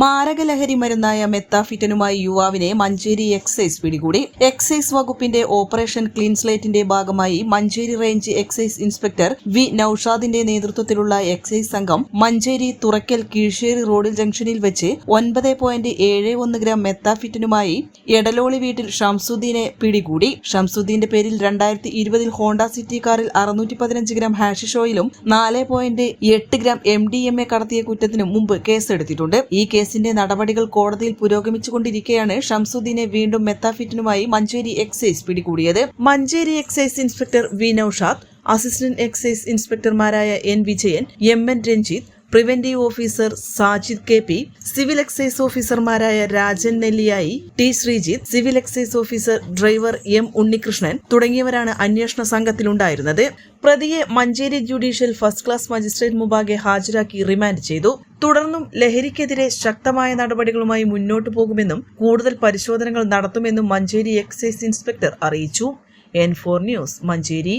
മാരകലഹരി മരുന്നായ മെത്താഫിറ്റനുമായി യുവാവിനെ മഞ്ചേരി എക്സൈസ് പിടികൂടി. എക്സൈസ് വകുപ്പിന്റെ ഓപ്പറേഷൻ ക്ലീൻ സ്ലേറ്റിന്റെ ഭാഗമായി Manjeri range excise inspector V നൌഷാദിന്റെ നേതൃത്വത്തിലുള്ള എക്സൈസ് സംഘം മഞ്ചേരി തുറക്കൽ കീഴ്ശേരി റോഡിൽ ജംഗ്ഷനിൽ വെച്ച് ഒൻപത് പോയിന്റ് ഏഴ് ഒന്ന് ഗ്രാം മെത്താഫിറ്റനുമായി എടലോളി വീട്ടിൽ ഷംസുദ്ദീനെ പിടികൂടി. ഷംസുദ്ദീന്റെ പേരിൽ രണ്ടായിരത്തി ഇരുപതിൽ ഹോണ്ട സിറ്റി കാറിൽ അറുന്നൂറ്റി പതിനഞ്ച് ഗ്രാം ഹാഷിഷോയിലും നാല് പോയിന്റ് എട്ട് gram M D M A കടത്തിയ കുറ്റത്തിനും മുമ്പ് കേസെടുത്തിട്ടുണ്ട്. ഈ കേസിന്റെ നടപടികൾ കോടതിയിൽ പുരോഗമിച്ചുകൊണ്ടിരിക്കെയാണ് ഷംസുദ്ദീനെ വീണ്ടും മെത്താഫിറ്റിനുമായി മഞ്ചേരി എക്സൈസ് പിടികൂടിയത്. Manjeri excise inspector V Naushad assistant excise ഇൻസ്പെക്ടർമാരായ N Vijayan M N Ranjith preventive officer Sajid K P civil excise ഓഫീസർമാരായ Rajan Nelliyayi T Sreejith civil excise officer driver M Unnikrishnan തുടങ്ങിയവരാണ് അന്വേഷണ സംഘത്തിലുണ്ടായിരുന്നത്. പ്രതിയെ Manjeri judicial first class magistrate മുമ്പാകെ ഹാജരാക്കി remand ചെയ്തു. തുടർന്നും ലഹരിക്കെതിരെ ശക്തമായ നടപടികളുമായി മുന്നോട്ടു പോകുമെന്നും കൂടുതൽ പരിശോധനകൾ നടത്തുമെന്നും മഞ്ചേരി എക്സൈസ് ഇൻസ്പെക്ടർ അറിയിച്ചു. N four news Manjeri.